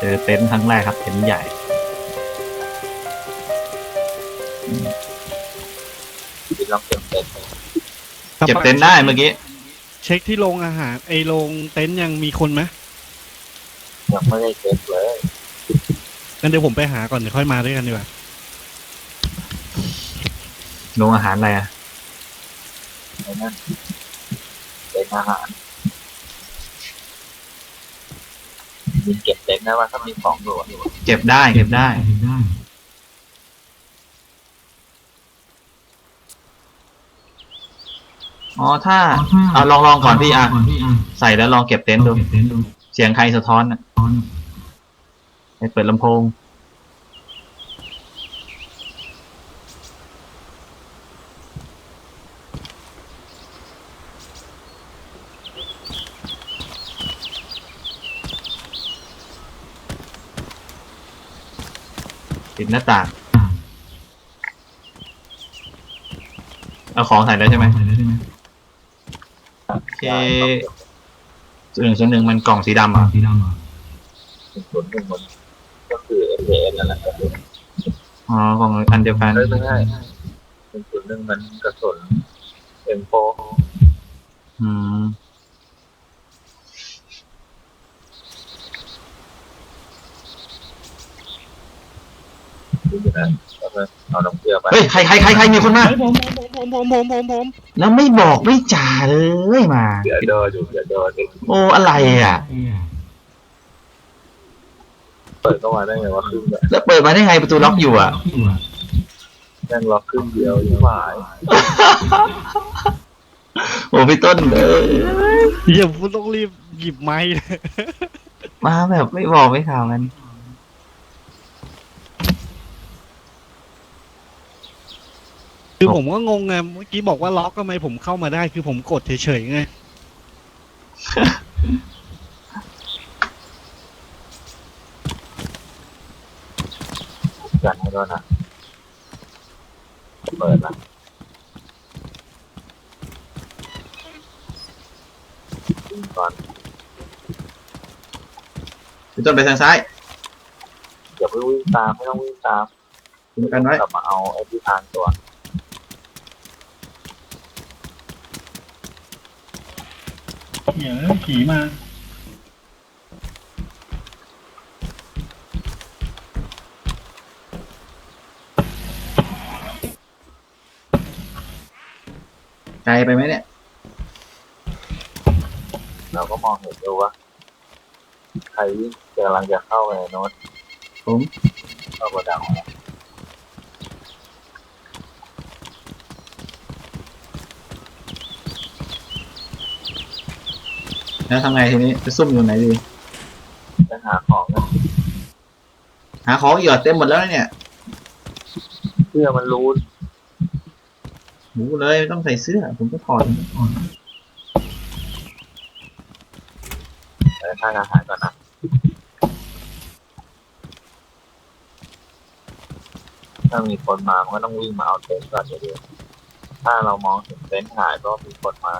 เจอเต็นท์ครั้งแรกครับเต็นท์ใหญ่ที่เราเก็บเต็นท์เก็บเต็นท์ได้เมื่อกี้เช็คที่โรงอาหารไอโรงเต็นท์ยังมีคนไหมยังไม่ได้เก็บเลยงั้นเดี๋ยวผมไปหาก่อนเดี๋ยวค่อยมาด้วยกันดีกว่าโรงอาหารอะไรอะไอ้นั่นเป็นอาหาร ยิงเก็บเต็นท์ได้ว่าถ้ามีของอยู่อะเก็บได้เก็บได้ อ๋อถ้าเอาลองลองก่อนพี่อะใส่แล้วลองเก็บเต็นท์ดู เสียงใครสะท้อนอะไปเปิดลำโพง ปิดหน้าต่าง เอาของใส่แล้วใช่ไหมโอเคส่วนหนึ่งส่วนหนึ่งมันกล่องสีดำอะเป็นส่วนหนึ่งมันก็คือเอเนั่นแหละอ๋อกล่องอันเดียวกันไม่ไม่ใช่เป็นส่วนหนึ่งมันกระสุนเอ็มโฟอืม อยู่นะแล้วก็เอาน้ำเกลือไปเฮ้ยใครใครใครใครมีคนมาเฮ้ยผมผมผมผมผมผมผมแล้วไม่บอกไม่จ่าเลยมา เดี๋ยวเดินอยู่เดี๋ยวเดินโอ้อะไรอะ เปิดเข้ามาได้ไงว่าครึ่งแบบแล้วเปิดมาได้ไงประตูล็อกอยู่อะ แม่งล็อกครึ่งเดียวยิ่งหายโอ้พี่ต้นเอออย่าพูดต้องรีบหยิบไม้เลยมาแบบไม่บอกไม่ข่าวกัน คือผมก็งงไงเมื่อกี้บอกว่าล็อกทำไมผมเข้ามาได้ คือผมกดเฉยๆไงกันให้ด้วยนะเปิดละวิ่งก่อนพี่ต้นไปทางซ้ายอย่าเพิ่งวิ่งตามไม่ต้องวิ่งตามคุ้มกันไว้ กลับมาเอาไอ้ที่ทางตัว เดี๋ยวผีมา ไกลไปไหมเนี่ย เราก็มองเห็นดูว่าใครวิ่งกำลังจะเข้าไปในโน้ตผมเข้ากระดัง แล้วทำไงทีนี้จะซุ่มอยู่ไหนดีจะหาของกันหาของหยอดเต็มหมดแล้วเนี่ยเสื้อมันรูนหูเลยไม่ต้องใส่เสื้อ ผมก็ถอดแต่ทานอาหารก่อนนะถ้ามีคนมามันก็ต้องวิ่งมาเอาเต็นท์ก่อนเดี๋ยวๆถ้าเรามองเห็นเต็นท์หายก็มีคนมา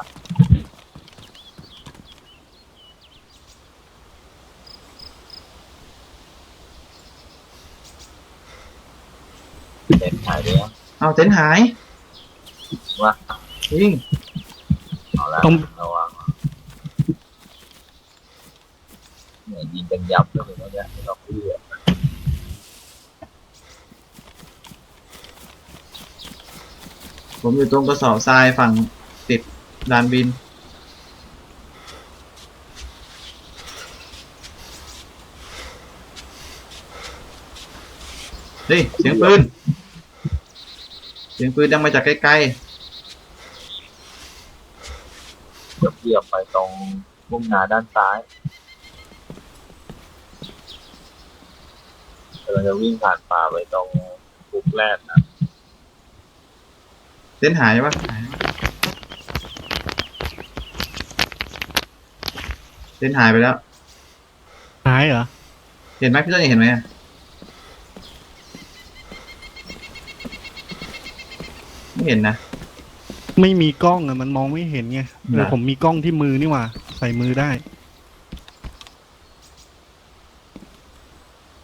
เต็นท์หายเลยนะเอาเต็นท์หายว่าจริงเอาละต้อง ระวังเนี่ยยิงกันยับเลยนะเนี่ยไม่ต้องเลือกผมอยู่ตรงกระสอบทรายฝั่งติดลานบิน เฮ้ย เสียงปืนเสียงปืนดังมาจากไกลเดี๋ยวเหยียบไปตรงมุ่งหน้าด้านซ้ายเราจะวิ่งผ่านป่าไปตรงปุกแรกนะๆเต็นท์หายปะเต็นท์หายไปแล้ว หายเหรอ เห็นไหมพี่ต้นเห็นไหมอะไม่ เห็นนะ ไม่มีกล้องอะมันมองไม่เห็นไงเออนะ ผมมีกล้องที่มือนี่หว่า ใส่มือได้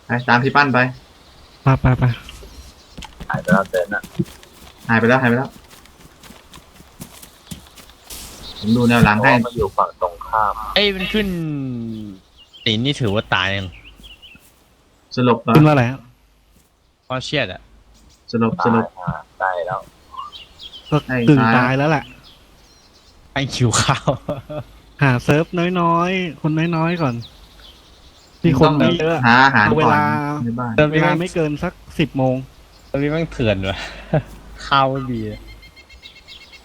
ไปตามพี่ปั้นไป ไปไปไปหายไปแล้วเต็นท์อะหายไปแล้วหายไปแล้ว ผมดูแนวหลังเพราะให้ว่ามันอยู่ฝั่งตรงข้าม เอ้ยมันขึ้นตีนนี่ถือว่าตายยังสลบเหรอขึ้นว่าอะไรฮะเพราะเชียดอะสลบสตาลยบมาตายแล้ว ก็ไอ้กึ่งตายตายแล้วแหละให้คิวข้าว หาเซิร์ฟน้อยๆ คนน้อยๆก่อนที่คนต้องไม่เยอะหาอาหารเอาเวก่อนลาในบ้านตอนเวนี้ลาแม่งไม่เกินสักสิบโมงตอนนี้แม่งเถื่อนว่ะข้าวไม่มีอะ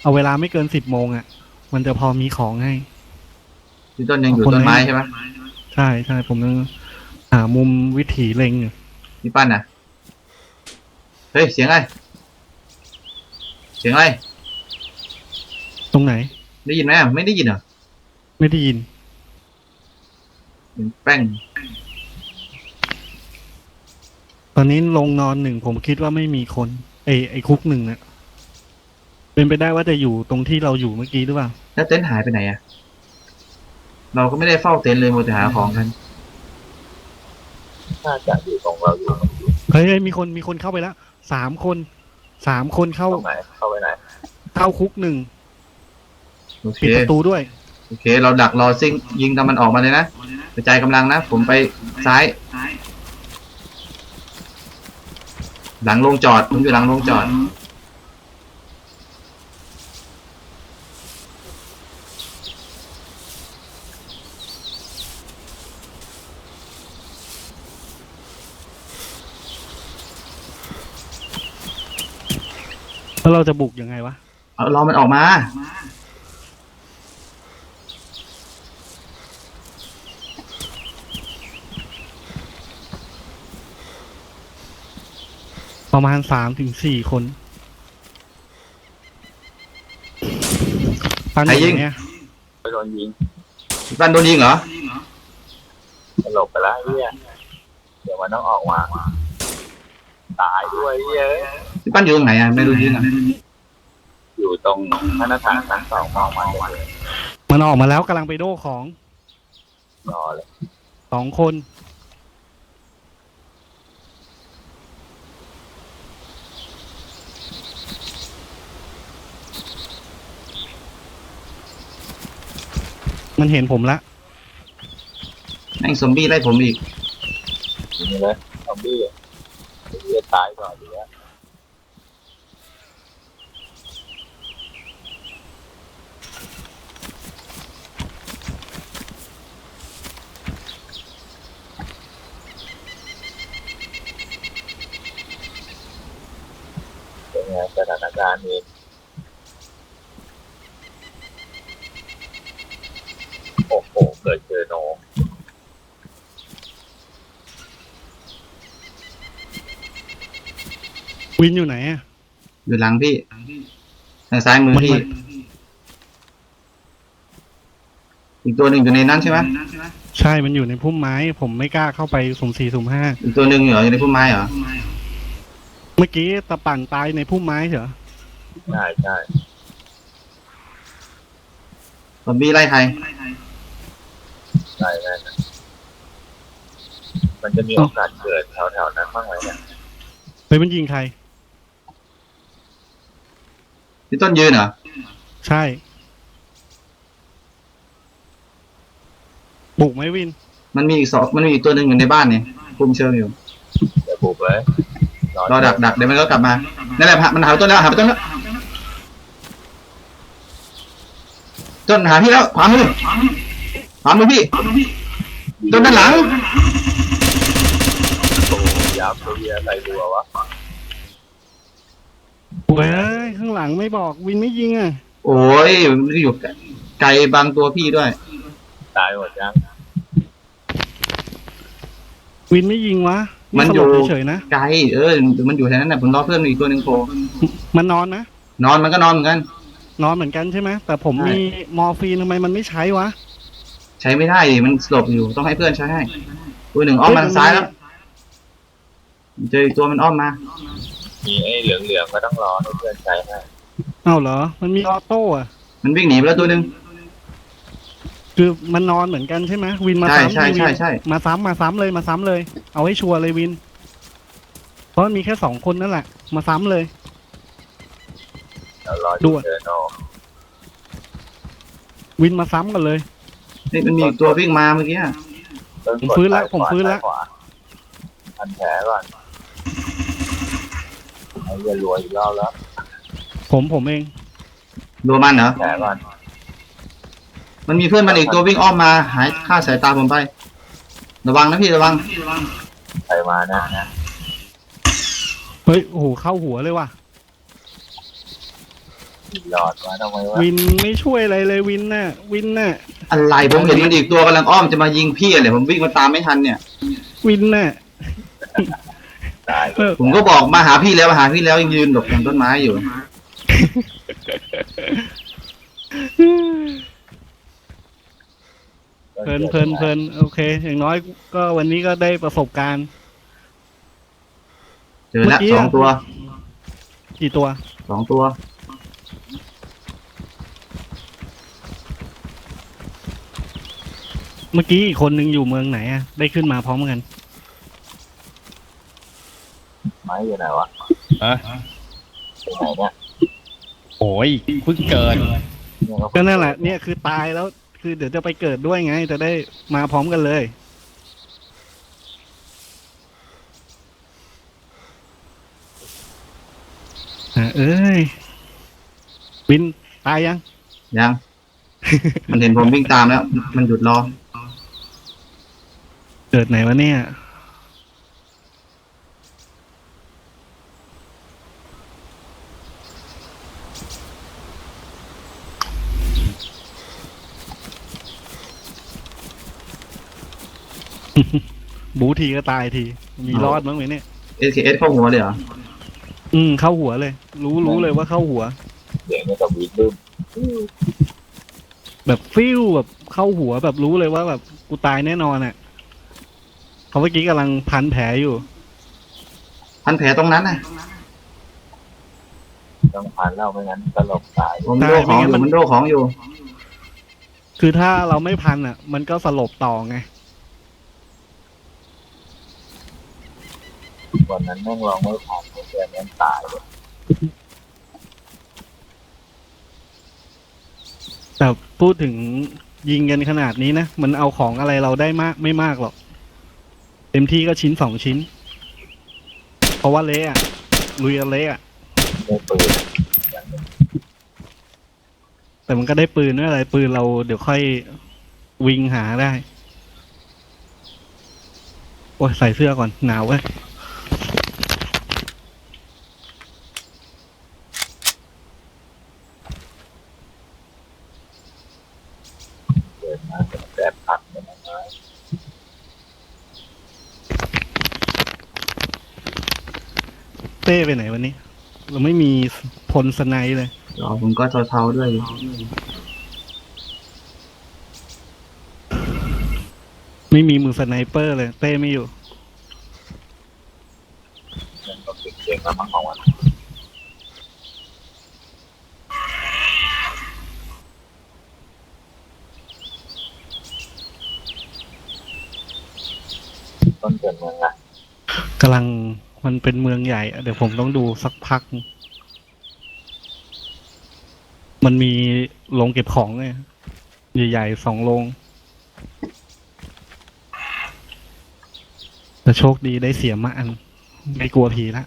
เอาเวลาไม่เกินสิบโมงอะ มันจะพอมีของให้พี่ต้นยังอยู่คนต้นไม้ไหนใช่ไหมใช่ใช่ผมยังหามุมวิถีเล็งอยู่พี่ปั้นน่ะ เฮ้ย เสียงอะไร เสียงอะไร ตรงไหน ได้ยินไหมอะไม่ได้ยินเหรอไม่ได้ยินเสียงแป้งตอนนี้ลงนอนหนึ่งผมคิดว่าไม่มีคนไอไอคุกหนึ่งอะเป็นไปได้ว่าจะอยู่ตรงที่เราอยู่เมื่อกี้หรือเปล่าแล้วเต็นท์หายไปไหนอะเราก็ไม่ได้เฝ้าเต็นท์เลยมัวแต่หาของกันน่าจะอยู่ตรงเราอยู่ เฮ้ยเฮ้ยมีคนมีคนเข้าไปแล้วสามคน สามคนเข้าตรงไหนเข้าไปไหนเข้าคุกหนึ่งโอเคปิดประตูด้วย โอเค เราดักรอซิ่งยิงตามมันออกมาเลยนะกระจายกำลังนะ ผมไปซ้าย หลังโรงจอดผมอยู่หลังโรงจอด แล้วเราจะบุกยังไงวะ เอารอมันออกมา ประมาณสามถึงสี่คนปันใครยิง เนี่ยไปโดนยิงพี่ปั้นโดนยิงเหรอ สลบไปแล้วไอ้เนี่ยเดี๋ยวมันต้องออกมา ตายด้วยเหี้ย พี่ปั้นอยู่ตรงไหนอะไม่รู้ยิงอะอยู่ตรงหน้าต่างชั้นสองมองมาเลยมันออกมาแล้วกำลังไปโด้ของรอเลยสองคน มันเห็นผมละแม่งซอมบี้ไล่ผมอีกยิงเลยซอมบี้อะไอ้เหี้ยตายก่อนดีแล้วเป็นไงสถานการณ์นี้โอ้โหเกิดเจอโน วินอยู่ไหนอะอยู่หลังพี่ทางซ้ายมือพี่อีกตัวหนึ่งอยู่ในนั้นใช่ไหมใช่มันอยู่ในพุ่มไม้ ผมไม่กล้าเข้าไปสุ่มสี่สุ่มห้าอีกตัวหนึ่งเหรออยู่ในพุ่มไม้เหรอเมื่อกี้ตะปั่นตายในพุ่มไม้เหรอใช่ใช่ซอมบี้ไล่ใครใช่ใช่นะมันจะมีโอกาสเกิดแถวๆนั้นบ้างไหมเนี่ยเฮ้ยมันยิงใคร พี่ต้นยืนเหรอ ใช่ บุกไหมวิน มันมีอีกสองมันมีอีกตัวหนึ่งอยู่ในบ้านเนี่ยคุมเชิงอยู่ เดี๋ยวบุกเลยรอดักดักเดี๋ยวมันก็กลับมา นั่นแหละมันหาต้นแล้วหาต้นแล้วต้นหาพี่แล้วขวามือขวามือพี่ ต้นด้านหลัง โอ้โหยับตัวเฮียใส่บัววะ โอ้ยข้างหลังไม่บอกวินไม่ยิงอะโอ้ยมันอยู่ไกลบางตัวพี่ด้วย ตายหมดยังวินไม่ยิงวะมันอยู่ สลบเฉยๆนะไกลเออมันอยู่แถวนั้นน่ะผมรอเพื่อนอีกตัวหนึ่งโผล่มันนอนนะนอนมันก็นอนเหมือนกัน นอนเหมือนกันใช่ไหมแต่ผมใช่ มีมอร์ฟีนทำไมมันไม่ใช้วะใช้ไม่ได้ดิมันสลบอยู่ต้องให้เพื่อนใช้ให้ตัวหนึ่งอ้อมมาทางซ้ายแล้วเจออีกตัวมันอ้อมมา มีไอ้เหลืองๆก็ต้องรอให้เพื่อนใช้ให้เอ้าเหรอ มันมีออโต้อะมันวิ่งหนีไปแล้วตัวหนึ่งจคือมันนอนเหมือนกันใช่ไหมวินมาใช่ซ้ำใช่วินใช่ใช่มาซ้ำมาซ้ำเลยมาซ้ำเลย เอาให้ชัวร์เลยวิน เพราะมันมีแค่สองคนนั่นแหละ มาซ้ำเลยเดี๋ยวรอด่ดูวนเดินโนวินมาซ้ำกันเลย นี่มันมีอีกตัววิ่งมาเมื่อกี้อะต้นผมฟื้นแล้วกดผมฟื้นแล้วซ้ายขวาอันแผลก่อน ไอ้เหี้ยรัวอีกรอบแล้วผมผมเองดูมันเหรอแผลก่อนมันมีเพื่อนมันอีกตัววิ่งอ้อมมา หายค่าสายตาผมไป ระวังนะพี่ระวัง ใครมานะเฮ้ยโอ้โหเข้าหัวเลยว่ะ หลอดมาทำไมวะวินไม่ช่วยอะไรเลยวินน่ะวินน่ะอะไรผมเห็นมันอีกตัวกำลังอ้อมจะมายิงพี่อะไรผมวิ่งมาตามไม่ทันเนี่ย วินน่ะ ตายเออผมก็บอกมาหาพี่แล้วมาหาพี่แล้วยังยืนหลบตรงต้นไม้อยู่ เพลินเพลินเพลินโอเค อย่างน้อยก็วันนี้ก็ได้ประสบการณ์ เจอแล้วเมื่อกี้สองตัวกี่ตัว สองตัวเมื่อกี้อีกคนนึงอยู่เมืองไหนอะได้ขึ้นมาพร้อมกัน ไม้อยู่ไหนวะอะอยู่ไหนเนี่ยโอ้ยเพิ่งเกิดเนี่ยก็นั่นแหละเนี่ยคือตายแล้วคือเดี๋ยวจะไปเกิดด้วยไง จะได้มาพร้อมกันเลย อะเอ้ยวินตายยัง ยังมันเห็นผมวิ่งตามแล้ว มันหยุดรอเกิดไหนวะเนี่ย บูทีก็ตายที มีรอดมั้งไหมเนี่ย SKS เข้าหัวเลยเหรออืมเข้าหัวเลย รู้รู้เลยว่าเข้าหัว เสียงเนี่ยกับวีดบึ้มแบบฟิวแบบเข้าหัวแบบรู้เลยว่าแบบกูตายแน่นอนอะเขาเมื่อกี้กำลังพันแผลอยู่ พันแผลตรงนั้นนะต้องพันแล้วไม่งั้นสลบตายผมโรคของอยู่มันโรคของอยู่ คือถ้าเราไม่พันอะ มันก็สลบต่อไง วันนั้นแม่งลองไม่ผ่านเพื่อนแม่งตายเลยแต่พูดถึงยิงกันขนาดนี้นะ มันเอาของอะไรเราได้มากไม่มากหรอก เต็มที่ก็ชิ้นสองชิ้น เพราะว่าเละอะลุยกันเละอะไม่ปืนแต่มันก็ได้ปืนไม่อะไรปืนเราเดี๋ยวค่อยวิ่งหาได้ โอ้ยใส่เสื้อก่อนหนาวเว้ย เกิดมาเป็นแบบผักเป็นไม้ เต้ ไปไหนวันนี้ เราไม่มีพลสไนด์เลยรอผมก็เทาๆด้วยไม่มีมือสไนเปอร์เลย เต้ไม่อยู่มันก็ติดเก่งแล้วมั้งของมันต้นเกิดเมืองอะกำลัง มันเป็นเมืองใหญ่เดี๋ยวผมต้องดูสักพัก มันมีโรงเก็บของไงใหญ่ๆสองโรงแต่โชคดีได้เสียมาอัน ไม่กลัวผีละ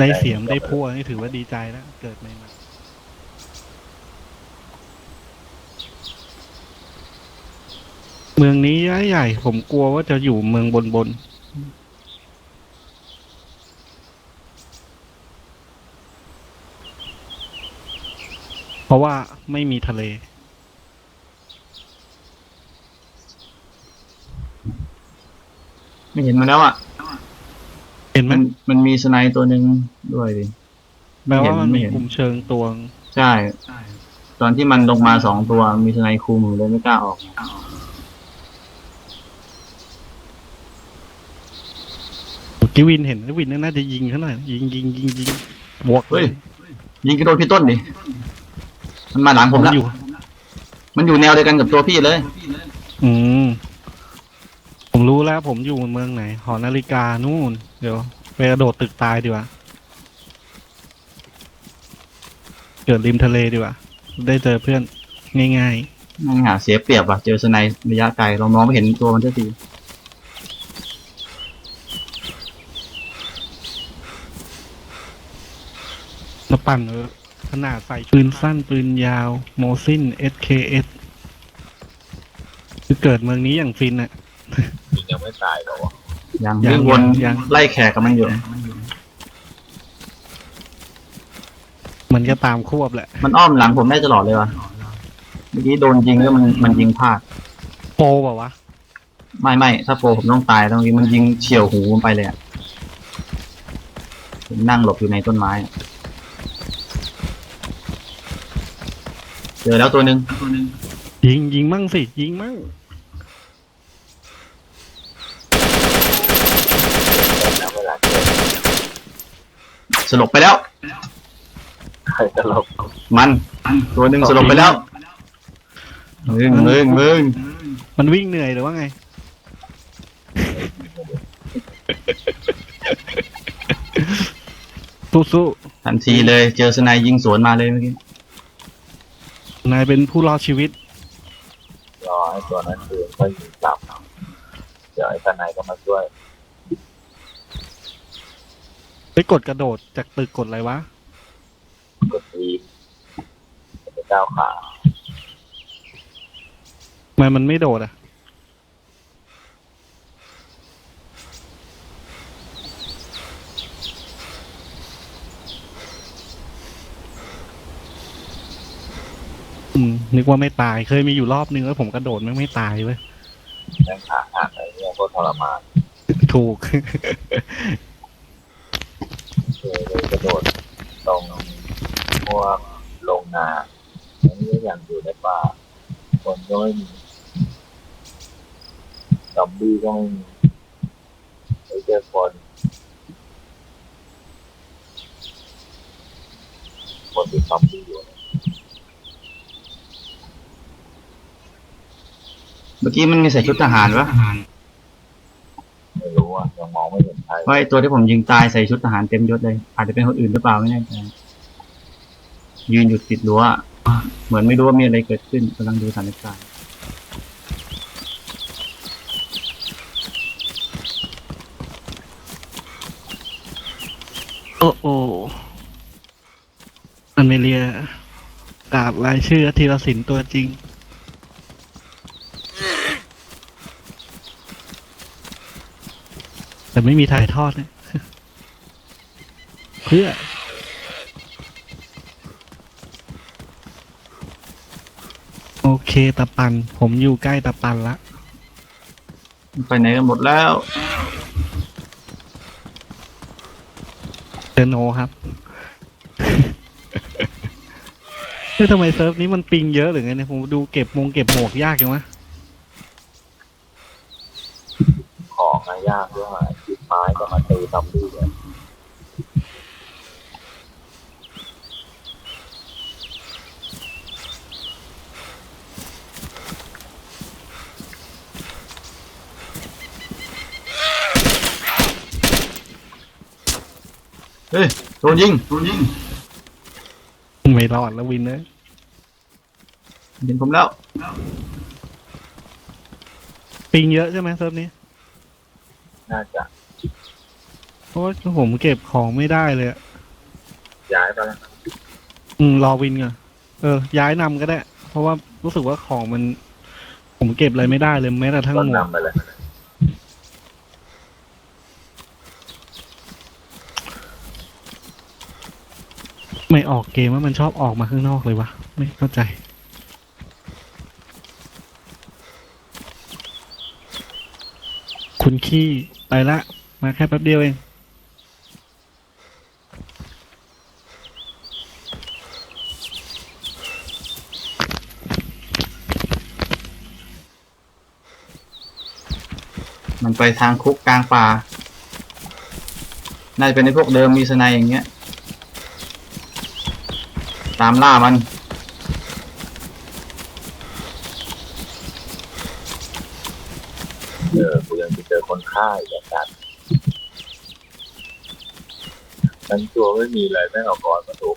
ได้เสียมได้พั่วนี่ถือว่าดีใจแล้ว เกิดใหม่ เมืองนี้ใหญ่ๆผมกลัวว่าจะอยู่เมืองบนๆเพราะว่าไม่มีทะเล ไม่เห็นมันแล้วอะ เห็นไหมมันมันมีสไนด์ตัวหนึ่งด้วยดิแปลว่ามันไม่มีเห็นกลุ่มเชิงตวง ใช่ ตอนที่มันลงมาสองตัวมีสไนด์คุมเลยไม่กล้าออก กิวินเห็นวินน่าจะยิงเขาหน่อยยิงยิงยิงยิงบวกเลเฮ้ยยยิงกระโดดพี่ต้นดิมันมาหลังผมแล้วอยู่ มันอยู่แนวเดียวกันกับตัวพี่เลย อืมผมรู้แล้วผมอยู่เมืองไหน หอนาฬิกานู่น เดี๋ยวไปกระโดดตึกตายดีกว่า เกิดริมทะเลดีกว่า ได้เจอเพื่อนง่ายมันหาเสียเปรียบว่ะ เจอสไนด์ระยะไกลเรามองไม่เห็นตัวมันสักที แล้วปั่นเออขนาดใส่ปืนสั้นปืนยาว โมซิน SKS คือเกิดเมืองนี้อย่างฟินอะยิงยังไม่ตายหรอวะยังยังวิ่งวนยัง ไล่แขกกับมันอยู่ มันก็ตามควบแหละ มันอ้อมหลังผมได้ตลอดเลยว่ะเมื่อกี้โดนยิงแล้วมันมันยิงพลาด โปรเปล่าวะ ไม่ไม่ถ้าโปรผมต้องตายตรงนี้มันยิงเฉียวหูผมไปเลยอะผมนั่งหลบอยู่ในต้นไม้อะ เจอแล้วตัวหนึ่งยิงยิงมั่งสิ ยิงมั่งนะเวลาเจอสลบไปแล้ว ใครจะหลบมัน ตัวหนึ่งสลบไปแล้วมึงมึงมึงมันวิ่งเหนื่อยหรือว่าไง สู้ทันทีเลย เจอสไนด์ยิงสวนมาเลยเมื่อกี้ๆ นายเป็นผู้รอดชีวิต รอให้ตัวนั้นคืนก็ยิงกลับเดี๋ยวไอ้ทนายก็มาช่วยไปกดกระโดดจากตึกกดอะไรวะ กดทีไปก้าวขา ทำไมมันไม่โดดอะ อืมนึกว่าไม่ตายเคยมีอยู่รอบนึงแล้วผมกระโดดไม่งไม่ตายเว้ยแม่งขาหักอะไรเนี่ยโคตรทรมานถูก เคยเลยกระโดดตรงพวกโรงนาอันนี้ก็ยังอยู่ในป่าคนก็ไม่มีซอมบี้ก็ไม่มีไม่เจอคนคนที่ซอมบี้อยู่เนี่ เมื่อกี้มันมีใส่ชุดทหารวะไม่รู้อะยังมองไม่เห็นใครเพราะไอตัวที่ผมยิงตายใส่ชุดทหารเต็มยศเลย อาจจะเป็นคนอื่นหรือเปล่าไม่แน่ใจยืนอยู่ติดรั้วเหมือนไม่รู้ว่ามีอะไรเกิดขึ้นกำลังดูสถานการณ์โอ้โออันเมเลียกราบรายชื่อธีรศิลป์ตัวจริง แต่ไม่มีถ่ายทอดนะเพื่อโอเคตะปัน ผมอยู่ใกล้ตะปันละ ไปไหนกันหมดแล้วเดโนครับ เฮ้ยทำไมเซิร์ฟนี้มันปิงเยอะหรือไงเนี่ย ผมดูเก็บมงเก็บหมวกยากจังวะ ของอะยากด้วยมาจิบ ไม้ก็มาตีซอมบี้เลยเฮ้ยโดนยิงโดนยิงไม่รอดแล้ววินเนอร์เห็นผมแล้ว ปิงเยอะใช่ไหมเซิร์ฟนี้ น่าจะ เพราะว่าผมเก็บของไม่ได้เลยอะย้ายไปแล้วอืมรอวินก่อนเออ ย้ายนำก็ได้ เพราะว่ารู้สึกว่าของมัน ผมเก็บอะไรไม่ได้เลยแม้แต่ทั้งต้นหมวกนำไปเลยไม่ออกเกมว่ามันชอบออกมาข้างนอกเลยวะไม่เข้าใจ คุณขี้ไปละ มาแค่แป๊บเดียวเอง มันไปทางคุกกลางป่า น่าจะเป็นในพวกเดิมมีสนด์อย่างเงี้ย ตามล่ามันเออกูยังไปเจอคนฆ่าอีกแล้วกันฉันตัวไม่มีอะไรแม่งเอาก้อนมาทุบ